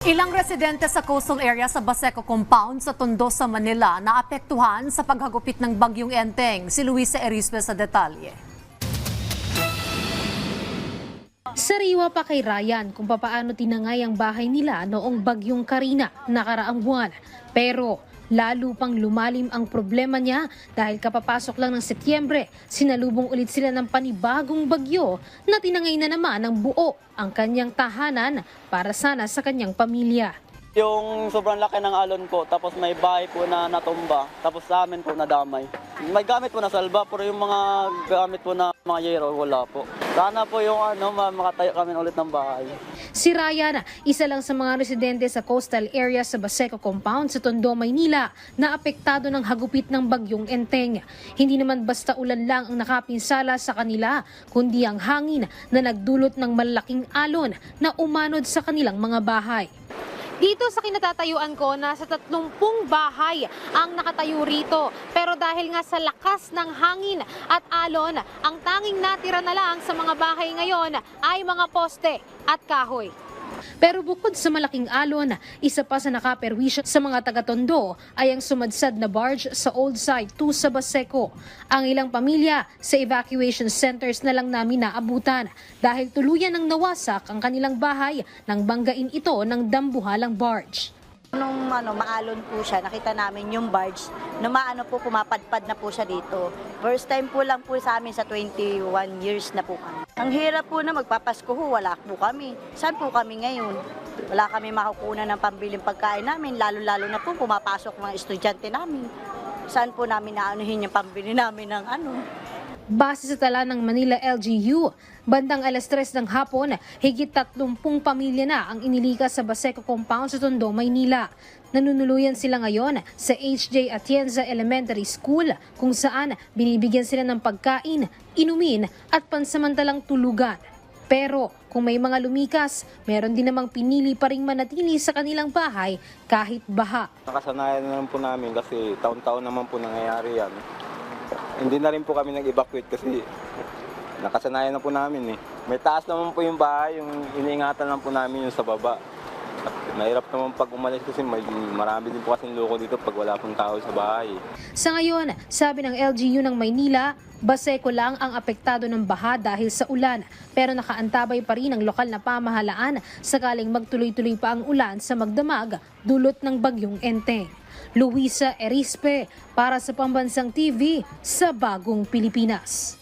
Ilang residente sa coastal area sa Baseco Compound sa Tondo sa Manila naapektuhan sa paghagupit ng bagyong Enteng. Si Luisa Erispe sa detalye. Sariwa pa kay Ryan kung papaano tinangay ang bahay nila noong bagyong Karina nakaraang buwan. Pero lalo pang lumalim ang problema niya dahil kapapasok lang ng Setyembre, sinalubong ulit sila ng panibagong bagyo na tinangay na naman ng buo ang kanyang tahanan para sana sa kanyang pamilya. Yung sobrang laki ng alon po, tapos may bahay po na natumba, tapos sa amin po nadamay. May gamit po na salba, pero yung mga gamit po na mga yero, wala po. Sana po yung ano, ma- makatayo kami ulit ng bahay. Si Ryan, isa lang sa mga residente sa coastal area sa Baseco Compound sa Tondo, Maynila na apektado ng hagupit ng bagyong Enteng. Hindi naman basta ulan lang ang nakapinsala sa kanila, kundi ang hangin na nagdulot ng malaking alon na umanod sa kanilang mga bahay. Dito sa kinatatayuan ko, nasa 30 bahay ang nakatayo rito. Pero dahil nga sa lakas ng hangin at alon, ang tanging natira na lang sa mga bahay ngayon ay mga poste at kahoy. Pero bukod sa malaking alon, isa pa sa nakaperwisyo sa mga taga-tondo ay ang sumadsad na barge sa Old Site 2 sa Baseco. Ang ilang pamilya sa evacuation centers na lang namin naabutan dahil tuluyan ng nawasak ang kanilang bahay nang banggain ito ng dambuhalang barge. Nung ano, maalon po siya, nakita namin yung barge na maano po, pumapadpad na po siya dito. First time po lang po sa amin sa 21 years na po kami. Ang hirap po na magpapasko ho, wala po kami. Saan po kami ngayon? Wala kami makukunan ng pambiling pagkain namin, lalo-lalo na po pumapasok mga estudyante namin. Saan po namin naanuhin yung pambili namin ng ano? Base sa tala ng Manila LGU, bandang alas 3 ng hapon, higit 30 pamilya na ang inilikas sa Baseco Compound sa Tondo, Maynila. Nanunuluyan sila ngayon sa HJ Atienza Elementary School kung saan binibigyan sila ng pagkain, inumin at pansamantalang tulugan. Pero kung may mga lumikas, meron din namang pinili pa ring manatili sa kanilang bahay kahit baha. Nakasanayan na lang po namin kasi taon-taon naman po nangyayari yan. Hindi na rin po kami nag-evacuate kasi nakasanayan na po namin eh. May taas naman po yung bahay, yung iniingatan lang po namin yung sa baba. Mahirap naman pag umalis kasi may, marami din po kasing loko dito pag wala pong tao sa bahay. Sa ngayon, sabi ng LGU ng Maynila, Baseco lang ang apektado ng baha dahil sa ulan pero nakaantabay pa rin ang lokal na pamahalaan sakaling magtuloy-tuloy pa ang ulan sa magdamag dulot ng bagyong Enteng. Luisa Erispe para sa Pambansang TV sa Bagong Pilipinas.